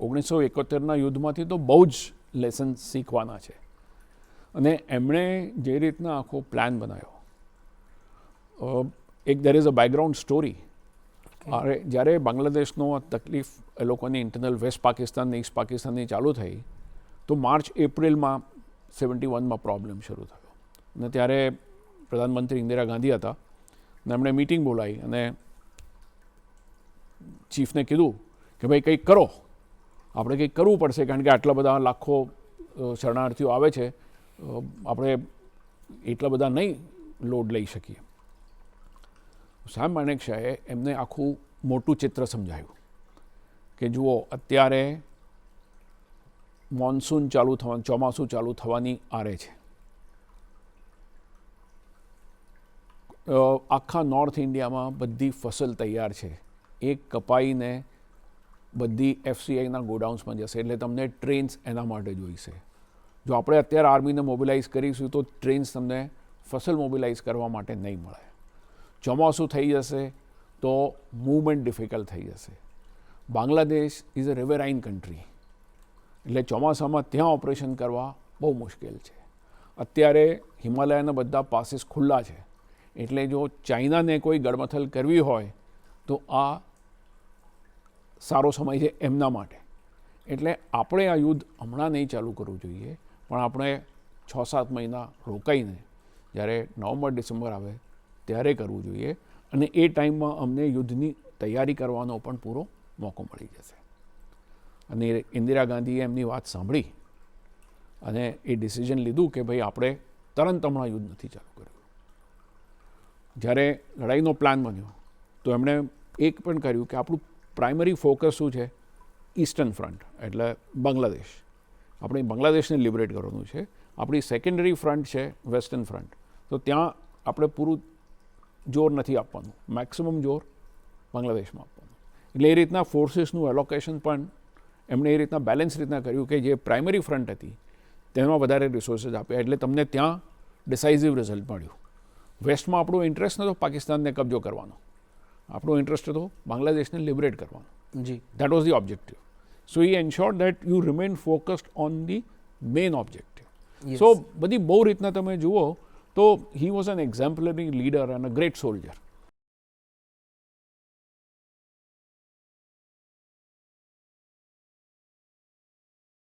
ઓગણીસો એકોતેરના યુદ્ધમાંથી તો બહુ જ લેસન શીખવાના છે. અને એમણે જે રીતના આખો પ્લાન બનાવ્યો એક there is a background story અરે જ્યારે બાંગ્લાદેશનો તકલીફ એ લોકોની ઇન્ટરનલ વેસ્ટ પાકિસ્તાન ઈસ્ટ પાકિસ્તાનની ચાલુ થઈ તો માર્ચ એપ્રિલમાં સેવન્ટી વનમાં પ્રોબ્લેમ શરૂ થયો. અને ત્યારે પ્રધાનમંત્રી ઇન્દિરા ગાંધી હતા અને એમણે મિટિંગ બોલાવી અને ચીફને કીધું કે ભાઈ કંઈક કરો. આપણે કંઈક કરવું પડશે, કારણ કે આટલા બધા લાખો શરણાર્થીઓ આવે છે આપણે એટલા બધા નહીં લોડ લઈ શકીએ. સામ માણેકશાહે એમને આખું મોટું ચિત્ર સમજાયું કે જુઓ, અત્યારે મોન્સૂન ચાલુ થવા, ચોમાસું ચાલુ થવાની આરે છે. આખા નોર્થ ઇન્ડિયામાં બધી ફસલ તૈયાર છે. એ કપાઈને બધી એફસીઆઈના ગોડાઉન્સમાં જશે એટલે તમને ટ્રેન્સ એના માટે જોઈશે. જો આપણે અત્યારે આર્મીને મોબિલાઇઝ કરીશું તો ટ્રેન્સ તમને ફસલ મોબિલાઇઝ કરવા માટે નહીં મળે. ચોમાસું થઈ જશે તો મૂવમેન્ટ ડિફિકલ્ટ થઈ જશે. Bangladesh is a riverine country એટલે ચોમાસામાં ત્યાં ઓપરેશન કરવા બહુ મુશ્કેલ છે. અત્યારે હિમાલયના બધા પાસીસ ખુલ્લા છે. એટલે જો ચાઇનાને કોઈ ગડમથલ કરવી હોય તો આ સારો સમય છે એમના માટે. એટલે આપણે આ યુદ્ધ હમણાં નહીં ચાલુ કરવું જોઈએ, પણ આપણે છ સાત મહિના રોકાઈને જ્યારે નવેમ્બર, ડિસેમ્બર આવે ત્યારે કરવું જોઈએ અને એ ટાઈમમાં અમને યુદ્ધની તૈયારી કરવાનો પણ પૂરો મોકો મળી જશે. અને ઇન્દિરા ગાંધીએ એમની વાત સાંભળી અને એ ડિસિઝન લીધું કે ભાઈ આપણે તરત હમણાં યુદ્ધ નથી ચાલુ કર્યું. જ્યારે લડાઈનો પ્લાન બન્યો, તો એમણે એક પણ કર્યું કે આપણું પ્રાઇમરી ફોકસ શું છે? ઈસ્ટર્ન ફ્રન્ટ એટલે બાંગ્લાદેશ આપણે બાંગ્લાદેશને લિબરેટ કરવાનું છે. આપણી સેકન્ડરી ફ્રન્ટ છે વેસ્ટર્ન ફ્રન્ટ તો ત્યાં આપણે પૂરું જોર નથી આપવાનું. મેક્સિમમ જોર બાંગ્લાદેશમાં આપવાનું. એટલે એ રીતના ફોર્સીસનું એલોકેશન પણ એમણે એ રીતના બેલેન્સ રીતના કર્યું કે જે પ્રાઇમરી ફ્રન્ટ હતી, તેમાં વધારે રિસોર્સિસ આપ્યા. એટલે તમને ત્યાં ડિસાઇઝિવ રિઝલ્ટ મળ્યું. વેસ્ટમાં આપણો ઇન્ટરેસ્ટ નહોતો પાકિસ્તાનને કબજો કરવાનો. આપણો ઇન્ટરેસ્ટ હતો બાંગ્લાદેશને લિબરેટ કરવાનો જી was the objective. So he ensured that you remain focused on the main objective. Yes. So બધી બહુ રીતના તમે જુઓ તો he was an exemplary leader and a great soldier